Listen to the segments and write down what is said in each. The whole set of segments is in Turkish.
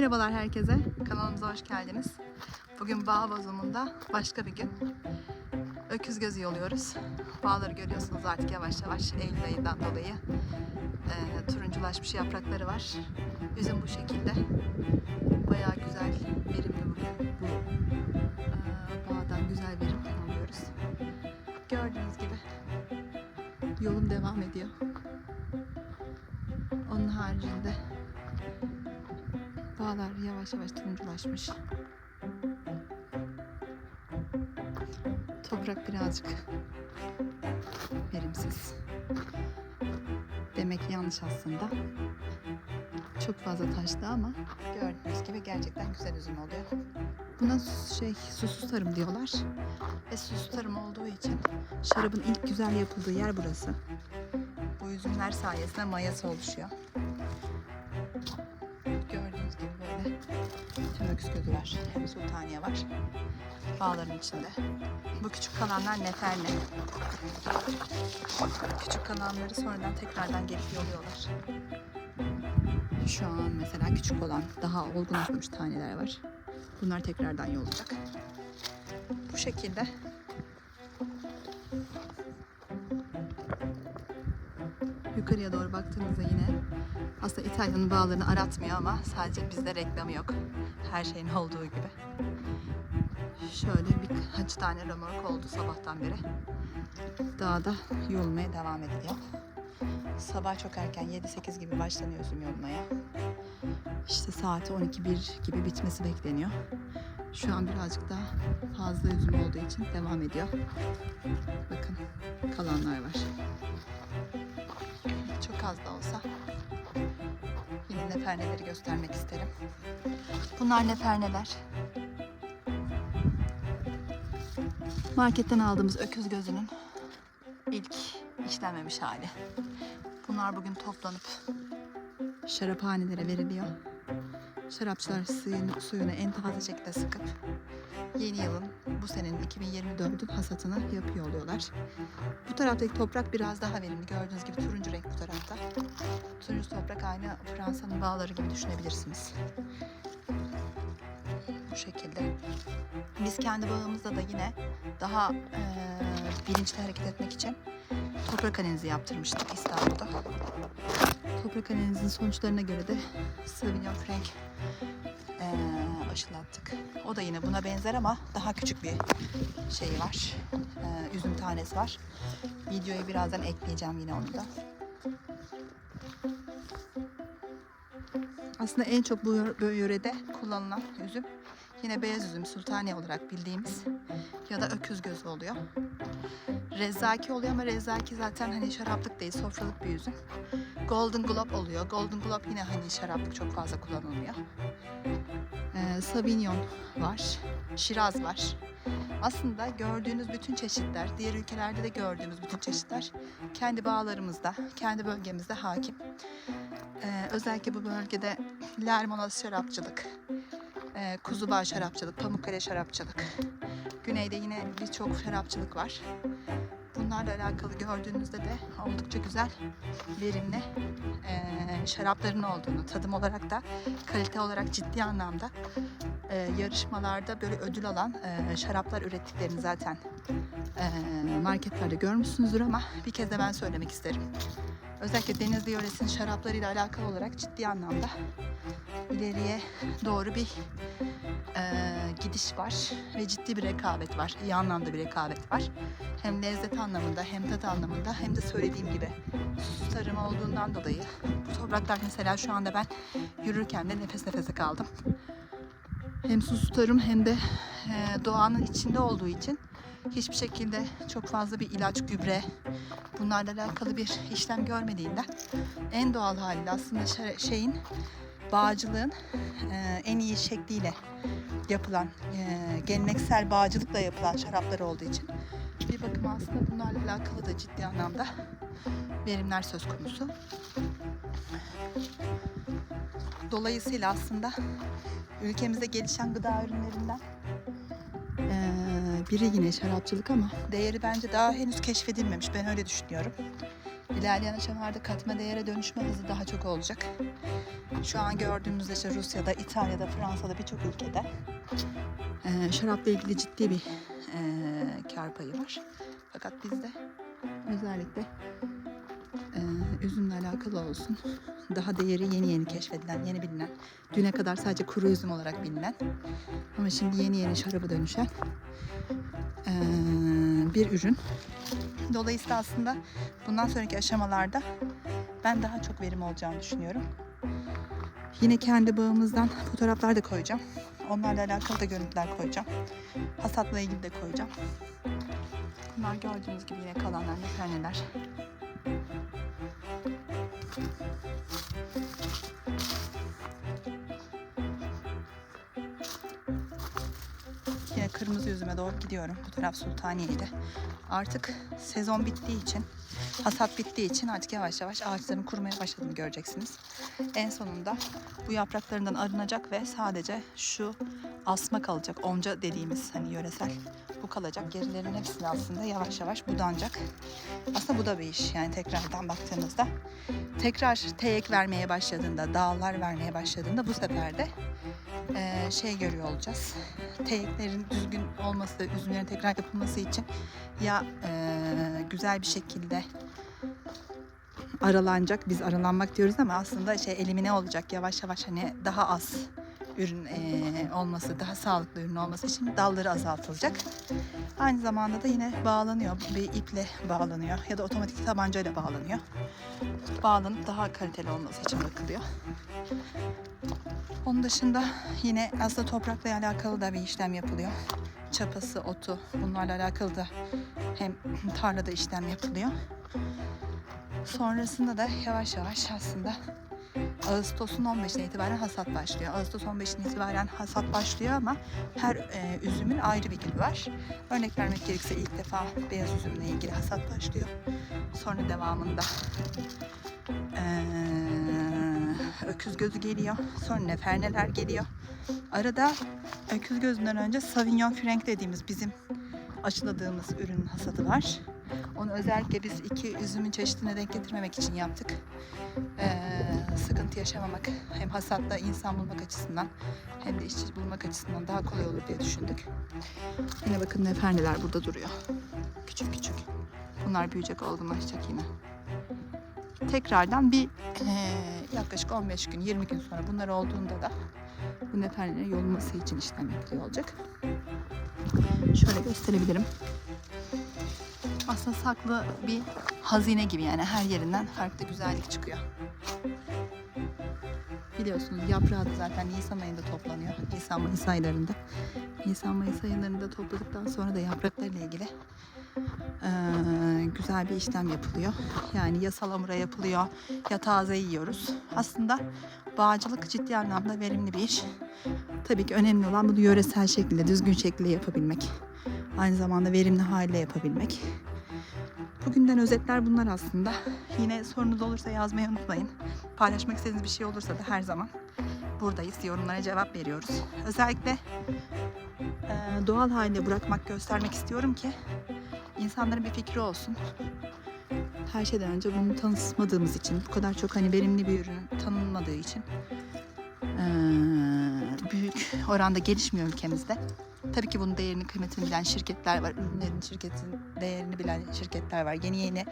Merhabalar herkese. Kanalımıza hoş geldiniz. Bugün bağ bozumunda başka bir gün. Öküz gözü yoluyoruz. Bağları görüyorsunuz artık yavaş yavaş Eylül ayından dolayı. Ee, turunculaşmış yaprakları var. Üzüm bu şekilde. Bayağı güzel, verimli bugün. Bu ee, bağdan güzel verim alıyoruz. Gördüğünüz gibi yolum devam ediyor. Onun haricinde bağlar yavaş yavaş turunculaşmış. Toprak birazcık verimsiz. Demek yanlış aslında. Çok fazla taştı ama gördüğünüz gibi gerçekten güzel üzüm oluyor. Buna şey susuz tarım diyorlar. Ve susuz tarım olduğu için şarabın ilk güzel yapıldığı yer burası. Bu üzümler sayesinde mayası oluşuyor. Var. Hem sultaniye var. Bağların içinde. Bu küçük kalanlar neferne. Küçük kalanları sonradan tekrardan gelip yoluyorlar. Şu an mesela küçük olan daha olgunlaşmış taneler var. Bunlar tekrardan yolacak. Bu şekilde yukarıya doğru baktığınızda yine aslında İtalya'nın bağlarını aratmıyor ama sadece bizde reklamı yok. Her şeyin olduğu gibi. Şöyle birkaç tane römork oldu sabahtan beri. Dağda yolmaya devam ediliyor. Sabah çok erken 7-8 gibi başlanıyor üzüm yolmaya. İşte saati 12-1 gibi bitmesi bekleniyor. Şu an birazcık daha fazla üzüm olduğu için devam ediyor. Bakın kalanlar var. Çok az da olsa yine neferneleri göstermek isterim. Bunlar neferneler. Marketten aldığımız öküz gözünün ilk işlenmemiş hali. Bunlar bugün toplanıp şaraphanelere veriliyor. Şarapçılar suyunu, suyunu en taze şekilde sıkıp yeni yılın bu senenin 2024'ün hasatını yapıyor oluyorlar. Bu taraftaki toprak biraz daha verimli. Gördüğünüz gibi turuncu renk bu tarafta. Turuncu toprak aynı Fransa'nın bağları gibi düşünebilirsiniz. Bu şekilde. Biz kendi bağımızda da yine daha eee, bilinçli hareket etmek için toprak analizi yaptırmıştık İstanbul'da. Toprak analizinin sonuçlarına göre de Sauvignon Franc eee aşılattık. O da yine buna benzer ama daha küçük bir şey var. Eee, üzüm tanesi var. Videoya birazdan ekleyeceğim yine onu da. Aslında en çok bu yörede kullanılan üzüm yine beyaz üzüm sultani olarak bildiğimiz ya da öküz gözü oluyor. Rezzaki oluyor ama rezzaki zaten hani şaraplık değil sofralık bir üzüm. Golden Globe oluyor. Golden Globe yine hani şaraplık çok fazla kullanılmıyor. Ee, Sauvignon var. Şiraz var. Aslında gördüğünüz bütün çeşitler, diğer ülkelerde de gördüğümüz bütün çeşitler kendi bağlarımızda, kendi bölgemizde hakim. Ee, özellikle bu bölgede Lermonos şarapçılık, e, Kuzubağ şarapçılık, Pamukkale şarapçılık. Güneyde yine birçok şarapçılık var. Bunlarla alakalı gördüğünüzde de oldukça güzel, verimli e, şarapların olduğunu, tadım olarak da kalite olarak ciddi anlamda e, yarışmalarda böyle ödül alan e, şaraplar ürettiklerini zaten e, marketlerde görmüşsünüzdür ama bir kez de ben söylemek isterim. Özellikle Denizli yöresinin şaraplarıyla alakalı olarak ciddi anlamda ileriye doğru bir e, gidiş var ve ciddi bir rekabet var. İyi anlamda bir rekabet var. Hem lezzet anlamında hem tat anlamında hem de söylediğim gibi susuz tarım olduğundan dolayı bu topraklar mesela şu anda ben yürürken de nefes nefese kaldım. Hem susuz tarım hem de e, doğanın içinde olduğu için hiçbir şekilde çok fazla bir ilaç, gübre bunlarla alakalı bir işlem görmediğinden en doğal haliyle aslında şe- şeyin bağcılığın e, en iyi şekliyle yapılan, e, geleneksel bağcılıkla yapılan şaraplar olduğu için bir bakıma aslında bunlarla alakalı da ciddi anlamda verimler söz konusu. Dolayısıyla aslında ülkemizde gelişen gıda ürünlerinden biri yine şarapçılık ama değeri bence daha henüz keşfedilmemiş. Ben öyle düşünüyorum. İlerleyen aşamalarda katma değere dönüşme hızı daha çok olacak. Şu an gördüğümüzde işte Rusya'da, İtalya'da, Fransa'da birçok ülkede e, şarapla ilgili ciddi bir e, kar payı var. Fakat bizde özellikle üzümle alakalı olsun daha değeri yeni yeni keşfedilen, yeni bilinen, düne kadar sadece kuru üzüm olarak bilinen ama şimdi yeni yeni şaraba dönüşen e, bir ürün. Dolayısıyla aslında bundan sonraki aşamalarda ben daha çok verim olacağını düşünüyorum. Yine kendi bağımızdan fotoğraflar da koyacağım. Onlarla alakalı da görüntüler koyacağım. Hasatla ilgili de koyacağım. Bunlar gördüğünüz gibi yine kalanlar neler. Kırmızı yüzüme doğru gidiyorum. Bu taraf Sultaniye'ydi. Artık sezon bittiği için, hasat bittiği için artık yavaş yavaş ağaçların kurumaya başladığını göreceksiniz. En sonunda bu yapraklarından arınacak ve sadece şu asma kalacak. Onca dediğimiz hani yöresel bu kalacak. Gerilerin hepsini aslında yavaş yavaş budanacak. Aslında bu da bir iş yani tekrardan baktığınızda. Tekrar teyek vermeye başladığında, dağlar vermeye başladığında bu sefer de eee, şey görüyor olacağız. Teyeklerin düzgün olması, üzümlerin tekrar yapılması için ya eee, güzel bir şekilde aralanacak. Biz aralanmak diyoruz ama aslında şey elimine olacak yavaş yavaş hani daha az ürün eee, olması, daha sağlıklı ürün olması için dalları azaltılacak. Aynı zamanda da yine bağlanıyor. Bir iple bağlanıyor ya da otomatik tabancayla bağlanıyor. Bağlanıp daha kaliteli olması için bakılıyor. Onun dışında yine aslında toprakla alakalı da bir işlem yapılıyor. Çapası, otu bunlarla alakalı da hem tarlada işlem yapılıyor. Sonrasında da yavaş yavaş aslında Ağustos'un 15'ine itibaren hasat başlıyor. Ağustos 15'ine itibaren hasat başlıyor ama her e, üzümün ayrı bir günü var. Örnek vermek gerekirse ilk defa beyaz üzümle ilgili hasat başlıyor. Sonra devamında eee, öküz gözü geliyor. Sonra neferneler geliyor. Arada öküz gözünden önce Sauvignon Franc dediğimiz bizim aşıladığımız ürünün hasadı var. Onu özellikle biz iki üzümün çeşidine denk getirmemek için yaptık. Eee, sıkıntı yaşamamak hem hasatta insan bulmak açısından hem de işçi bulmak açısından daha kolay olur diye düşündük. Yine bakın neferneler burada duruyor. Küçük küçük. Bunlar büyüyecek, olgunlaşacak yine tekrardan bir eee, yaklaşık 15 gün 20 gün sonra bunlar olduğunda da bu neferlerin yolunması için işlem yapılıyor olacak. Şöyle gösterebilirim. Aslında saklı bir hazine gibi yani her yerinden farklı güzellik çıkıyor. Biliyorsunuz yaprağı da zaten Nisan ayında toplanıyor. Nisan Mayıs aylarında. Nisan Mayıs aylarında topladıktan sonra da yapraklarıyla ilgili eee, güzel bir işlem yapılıyor. Yani ya salamura yapılıyor ya taze yiyoruz. Aslında bağcılık ciddi anlamda verimli bir iş. Tabii ki önemli olan bunu yöresel şekilde, düzgün şekilde yapabilmek. Aynı zamanda verimli haliyle yapabilmek. Bugünden özetler bunlar aslında. Yine sorunuz olursa yazmayı unutmayın. Paylaşmak istediğiniz bir şey olursa da her zaman buradayız. Yorumlara cevap veriyoruz. Özellikle eee, doğal halinde bırakmak, göstermek istiyorum ki insanların bir fikri olsun. Her şeyden önce bunu tanıtmadığımız için, bu kadar çok hani verimli bir ürün tanınmadığı için eee, büyük oranda gelişmiyor ülkemizde. Tabii ki bunun değerini, kıymetini bilen şirketler var. Ürünlerin şirketin değerini bilen şirketler var. Yeni yeni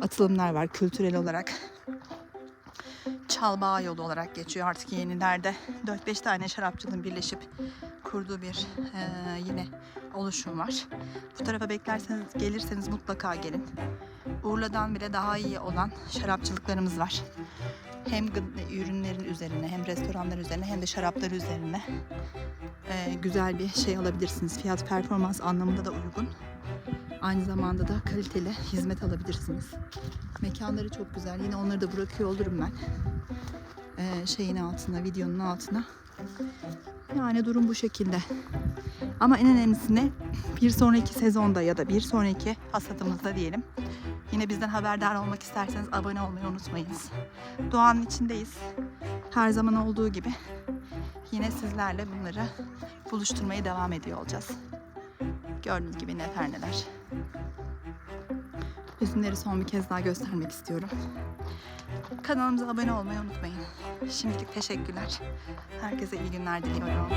atılımlar var kültürel olarak. Çalbağa yolu olarak geçiyor artık yenilerde. 4-5 tane şarapçının birleşip kurduğu bir eee, yine oluşum var. Bu tarafa beklerseniz gelirseniz mutlaka gelin. Urla'dan bile daha iyi olan şarapçılıklarımız var. Hem ürünlerin üzerine hem restoranlar üzerine hem de şaraplar üzerine eee, güzel bir şey alabilirsiniz. Fiyat performans anlamında da uygun. Aynı zamanda da kaliteli hizmet alabilirsiniz. Mekanları çok güzel. Yine onları da bırakıyor olurum ben. Eee, şeyin altına, videonun altına. Yani durum bu şekilde. Ama en önemlisi ne? Bir sonraki sezonda ya da bir sonraki hasatımızda diyelim. Yine bizden haberdar olmak isterseniz abone olmayı unutmayınız. Doğanın içindeyiz. Her zaman olduğu gibi yine sizlerle bunları buluşturmaya devam ediyor olacağız. Gördüğünüz gibi neferneler. Üzümleri son bir kez daha göstermek istiyorum. Kanalımıza abone olmayı unutmayın. Şimdilik teşekkürler. Herkese iyi günler diliyorum.